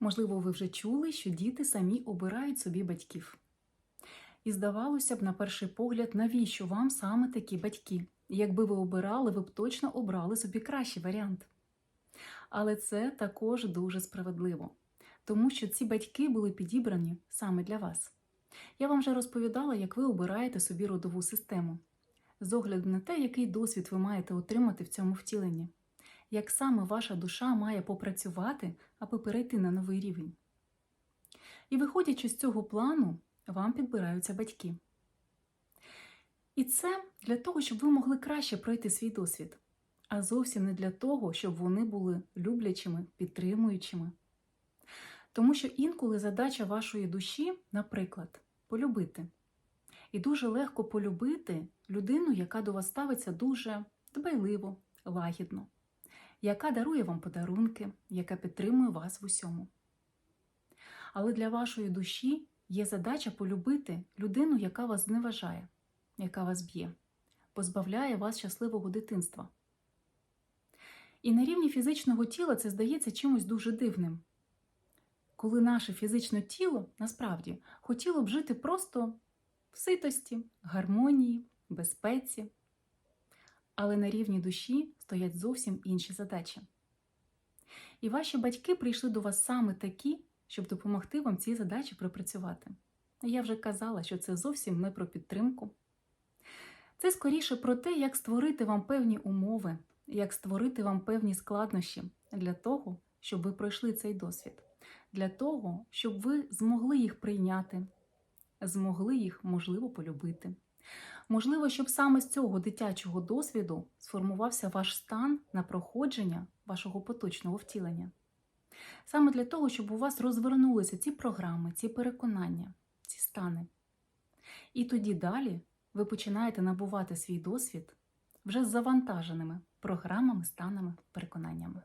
Можливо, ви вже чули, що діти самі обирають собі батьків. І здавалося б, на перший погляд, навіщо вам саме такі батьки? Якби ви обирали, ви б точно обрали собі кращий варіант. Але це також дуже справедливо, тому що ці батьки були підібрані саме для вас. Я вам вже розповідала, як ви обираєте собі родову систему, з огляду на те, який досвід ви маєте отримати в цьому втіленні, як саме ваша душа має попрацювати, аби перейти на новий рівень. І виходячи з цього плану, вам підбираються батьки. І це для того, щоб ви могли краще пройти свій досвід, а зовсім не для того, щоб вони були люблячими, підтримуючими. Тому що інколи задача вашої душі, наприклад, полюбити. І дуже легко полюбити людину, яка до вас ставиться дуже дбайливо, лагідно, яка дарує вам подарунки, яка підтримує вас в усьому. Але для вашої душі є задача полюбити людину, яка вас зневажає, яка вас б'є, позбавляє вас щасливого дитинства. І на рівні фізичного тіла це здається чимось дуже дивним. Коли наше фізичне тіло насправді хотіло б жити просто в ситості, гармонії, безпеці. Але на рівні душі стоять зовсім інші задачі. І ваші батьки прийшли до вас саме такі, щоб допомогти вам ці задачі пропрацювати. Я вже казала, що це зовсім не про підтримку. Це скоріше про те, як створити вам певні умови, як створити вам певні складнощі для того, щоб ви пройшли цей досвід, для того, щоб ви змогли їх прийняти, змогли їх, можливо, полюбити. Можливо, щоб саме з цього дитячого досвіду сформувався ваш стан на проходження вашого поточного втілення. Саме для того, щоб у вас розвернулися ці програми, ці переконання, ці стани. І тоді далі ви починаєте набувати свій досвід вже з завантаженими програмами, станами, переконаннями.